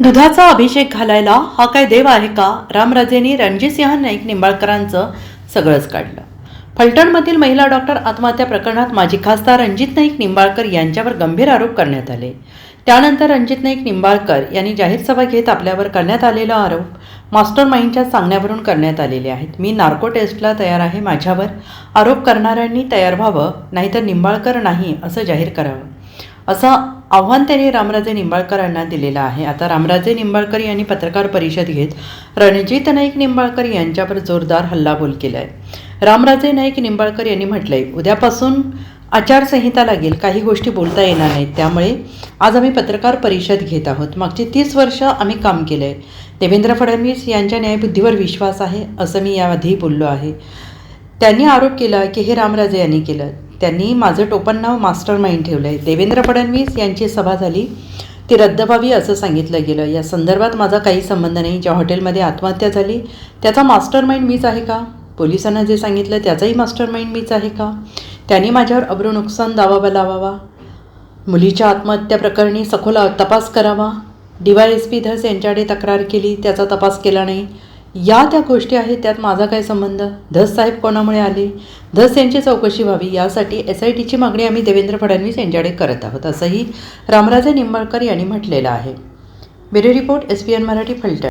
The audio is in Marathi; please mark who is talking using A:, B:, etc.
A: दुधाचा अभिषेक घालायला हा काय देव आहे का? रामराजेंनी रणजितसिंह नाईक निंबाळकरांचं सगळंच काढलं. फलटणमधील महिला डॉक्टर आत्महत्या प्रकरणात माजी खासदार रणजित नाईक निंबाळकर यांच्यावर गंभीर आरोप करण्यात आले. त्यानंतर रणजित नाईक निंबाळकर यांनी जाहीर सभा घेत आपल्यावर करण्यात आलेला आरोप मास्टर माइंडच्या सांगण्यावरून करण्यात आलेले आहेत. मी नार्को टेस्टला तयार आहे माझ्यावर आरोप करणाऱ्यांनी तयार व्हावं नाहीतर निंबाळकर नाही असं जाहीर करावं. असं आव्हान त्यांनी रामराजे निंबाळकरांना दिलेलं आहे. आता रामराजे निंबाळकर यांनी पत्रकार परिषद घेत रणजित नाईक निंबाळकर यांच्यावर जोरदार हल्लाबोल केला आहे रामराजे नाईक निंबाळकर यांनी म्हटलंय उद्यापासून आचारसंहिता लागेल. काही गोष्टी बोलता येणार नाहीत. त्यामुळे आज आम्ही पत्रकार परिषद घेत आहोत. मागची तीस वर्ष आम्ही काम केलं आहे देवेंद्र फडणवीस यांच्या न्यायबुद्धीवर विश्वास आहे असं मी याआधी बोललो आहे. त्यांनी आरोप केला की हे रामराजे यांनी केलं. त्यांनी माझं टोपण नाव मास्टर माइंड ठेवलं आहे देवेंद्र फडणवीस यांची सभा झाली. ती रद्द व्हावी असं सांगितलं गेलं. या संदर्भात माझा काही संबंध नाही. ज्या हॉटेलमध्ये आत्महत्या झाली त्याचा मास्टर माइंड मीच आहे का? पोलिसांना जे सांगितलं त्याचाही मास्टर माइंड मीच आहे का? त्यांनी माझ्यावर अब्रू नुकसान दावा लावावा मुलीच्या आत्महत्या प्रकरणी सखोल तपास करावा? D Y S P Dhas यांच्याकडे तक्रार केली त्याचा तपास केला नाही. या त्या गोष्टी आहेत त्यात माझा काय संबंध? धस साहेब कोणामुळे आले? धस यांची चौकशी व्हावी यासाठी एस आय टीची मागणी आम्ही देवेंद्र फडणवीस यांच्याकडे करत आहोत असंही रामराजे निंबाळकर यांनी म्हटलेलं आहे. Bureau report S P N Marathi Phaltan.